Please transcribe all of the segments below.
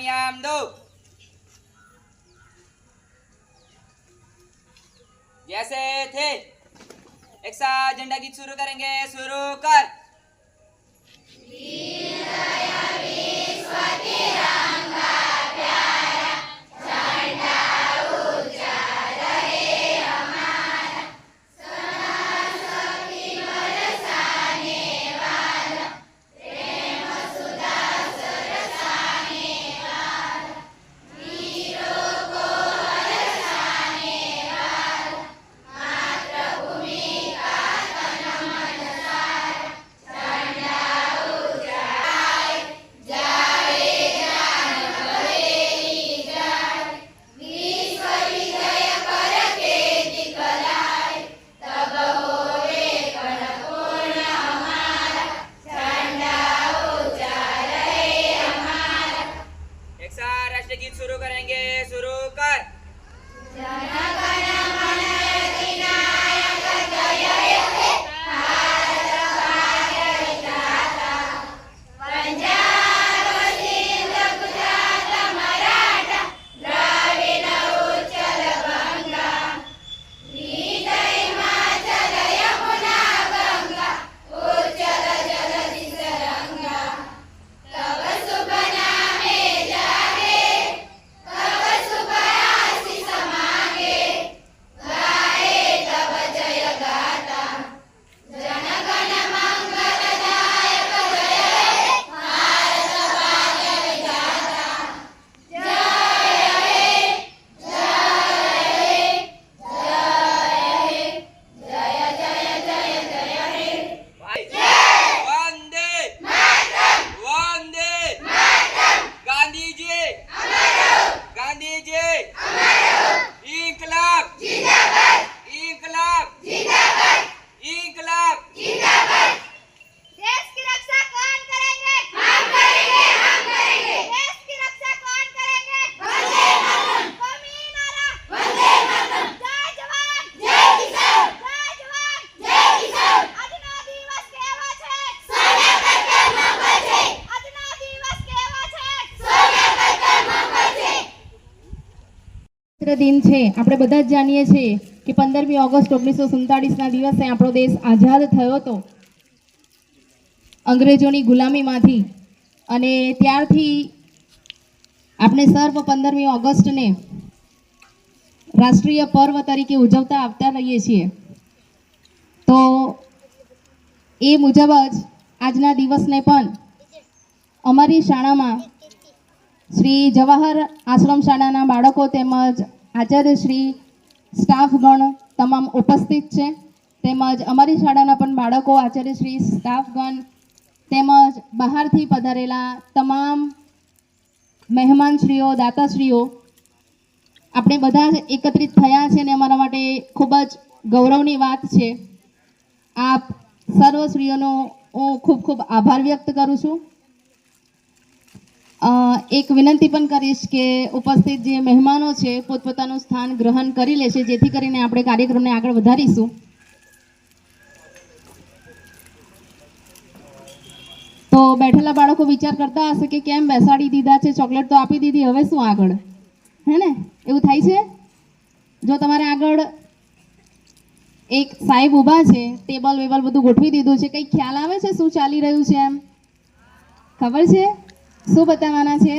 सलामियाँ दो जैसे थे एक साथ झंडा गीत शुरू करेंगे शुरू कर છે. આપણે બધા જ જાણીએ છીએ કે પંદરમી ઓગસ્ટ ઓગણીસો સુડતાલીસના દિવસે આપણો દેશ આઝાદ થયો હતો. અંગ્રેજોની ગુલામીમાંથી. અને ત્યારથી આપણે સર્વ પંદરમી ઓગસ્ટને રાષ્ટ્રીય પર્વ તરીકે ઉજવતા આવતા રહીએ છીએ. તો એ મુજબ જ આજના દિવસને પણ અમારી શાળામાં શ્રી જવાહર આશ્રમ શાળાના બાળકો તેમજ આચાર્ય શ્રી સ્ટાફગણ તમામ ઉપસ્થિત છે. તેમજ અમારી શાળાના પણ બાળકો, આચાર્ય શ્રી સ્ટાફગણ તેમજ બહારથી પધારેલા તમામ મહેમાનશ્રીઓ, દાતાશ્રીઓ, આપણે બધા એકત્રિત થયા છે અને અમારા માટે ખૂબ જ ગૌરવની વાત છે. આપ સર્વશ્રીઓનો હું ખૂબ ખૂબ આભાર વ્યક્ત કરું છું. એક વિનંતી પણ કરીશ કે ઉપસ્થિત જે મહેમાનો છે, પોતપોતાનું સ્થાન ગ્રહણ કરી લેશે, જેથી કરીને આપણે કાર્યક્રમને આગળ વધારીશું. તો બેઠેલા બાળકો વિચાર કરતા હશે કે કેમ બેસાડી દીધા છે, ચોકલેટ તો આપી દીધી, હવે શું આગળ? હે ને? એવું થાય છે? જો તમારે આગળ એક સાહેબ ઊભા છે, ટેબલ વેબલ બધું ગોઠવી દીધું છે, કંઈ ખ્યાલ આવે છે શું ચાલી રહ્યું છે એમ? ખબર છે? શું બતાવવાના છે?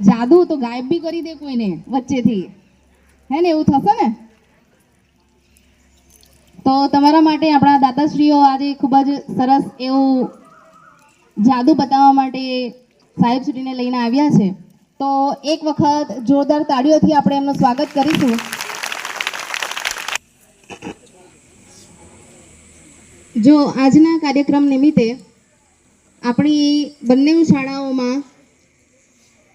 જાદુ તો ગાયબ બી કરી દે કોઈને વચ્ચેથી. હે ને, એવું થશે ને? તો તમારા માટે આપણા દાતાશ્રીઓ આજે ખૂબ જ સરસ એવું જાદુ બતાવવા માટે સાહેબશ્રીને લઈને આવ્યા છે. તો એક વખત જોરદાર તાળીઓથી આપણે એમનું સ્વાગત કરીશું. જો આજના કાર્યક્રમ નિમિત્તે આપણી બંને શાળાઓમાં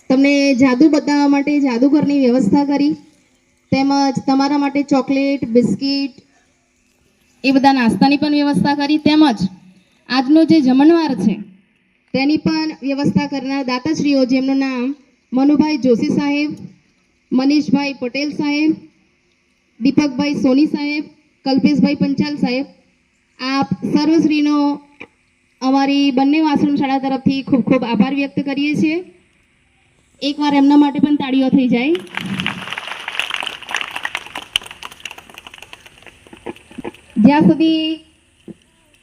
તમને જાદુ બતાવવા માટે જાદુગરની વ્યવસ્થા કરી, તેમજ તમારા માટે ચોકલેટ, બિસ્કિટ, એ બધા નાસ્તાની પણ વ્યવસ્થા કરી, તેમજ આજનો જે જમણવાર છે, તેની પણ વ્યવસ્થા કરનાર દાતાશ્રીઓ, જેમનું નામ મનુભાઈ જોશી સાહેબ, મનીષભાઈ પટેલ સાહેબ, દીપકભાઈ સોની સાહેબ, કલ્પેશભાઈ પંચાલ સાહેબ, આપ સર્વશ્રીનો અમારી બંને આશ્રમ શાળા તરફથી ખૂબ ખૂબ આભાર વ્યક્ત કરીએ છીએ. એકવાર એમના માટે પણ તાળીઓ થઈ જાય. જ્યાં સુધી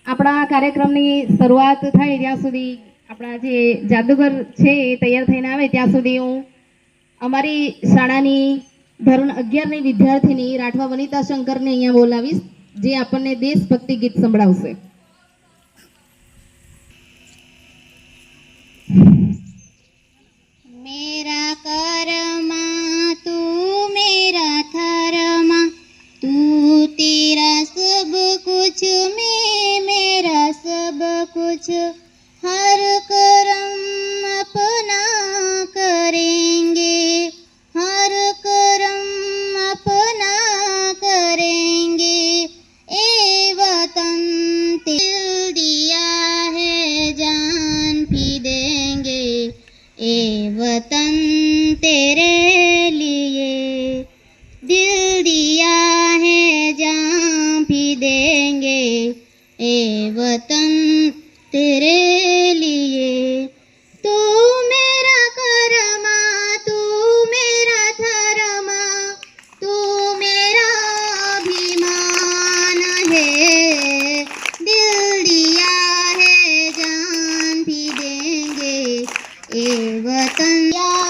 આપણા કાર્યક્રમની શરૂઆત થાય ત્યાં સુધી આપણા જે જાદુગર છે એ તૈયાર થઈને આવે, ત્યાં સુધી હું અમારી શાળાની ધોરણ અગિયારની વિદ્યાર્થીની રાઠવા વનિતા શંકરને અહીંયા બોલાવીશ, જે આપણને દેશભક્તિ ગીત સંભળાવશે. મેરા કરમાં તું મેરા થરમાં તું તેરા સબ કુછ મેં મેરા સબ કુછ હર કરમ वतन तेरे लिए तू मेरा कर्मा तू मेरा धर्मा तू मेरा अभिमान है दिल दिया है जान भी देंगे ए वतन दिया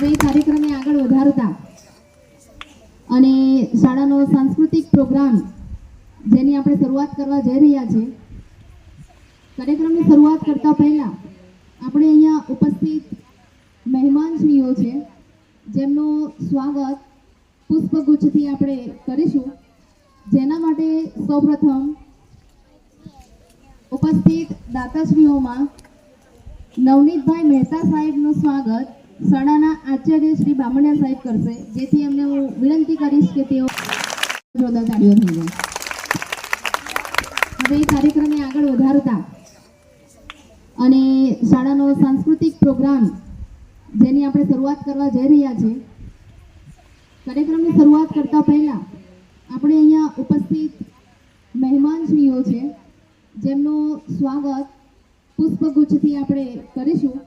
હવે એ કાર્યક્રમને આગળ વધારતા અને શાળાનો સાંસ્કૃતિક પ્રોગ્રામ જેની આપણે શરૂઆત કરવા જઈ રહ્યા છીએ, કાર્યક્રમની શરૂઆત કરતા પહેલાં આપણે અહીંયા ઉપસ્થિત મહેમાનશ્રીઓ છે, જેમનું સ્વાગત પુષ્પગુચ્છથી આપણે કરીશું. જેના માટે સૌપ્રથમ ઉપસ્થિત દાતાશ્રીઓમાં નવનીતભાઈ મહેતા સાહેબનું સ્વાગત. શાળાના આચાર્ય શ્રી બામણિયા સાહેબ કરશે, જેથી એમને હું વિનંતી કરીશ કે તેઓ જોરદાર તાળીઓ થઈ જાય. હવે એ કાર્યક્રમને આગળ વધારતા અને શાળાનો સાંસ્કૃતિક પ્રોગ્રામ જેની આપણે શરૂઆત કરવા જઈ રહ્યા છીએ, કાર્યક્રમની શરૂઆત કરતા પહેલાં આપણે અહીંયા ઉપસ્થિત મહેમાનશ્રીઓ છે, જેમનું સ્વાગત પુષ્પગુચ્છથી આપણે કરીશું.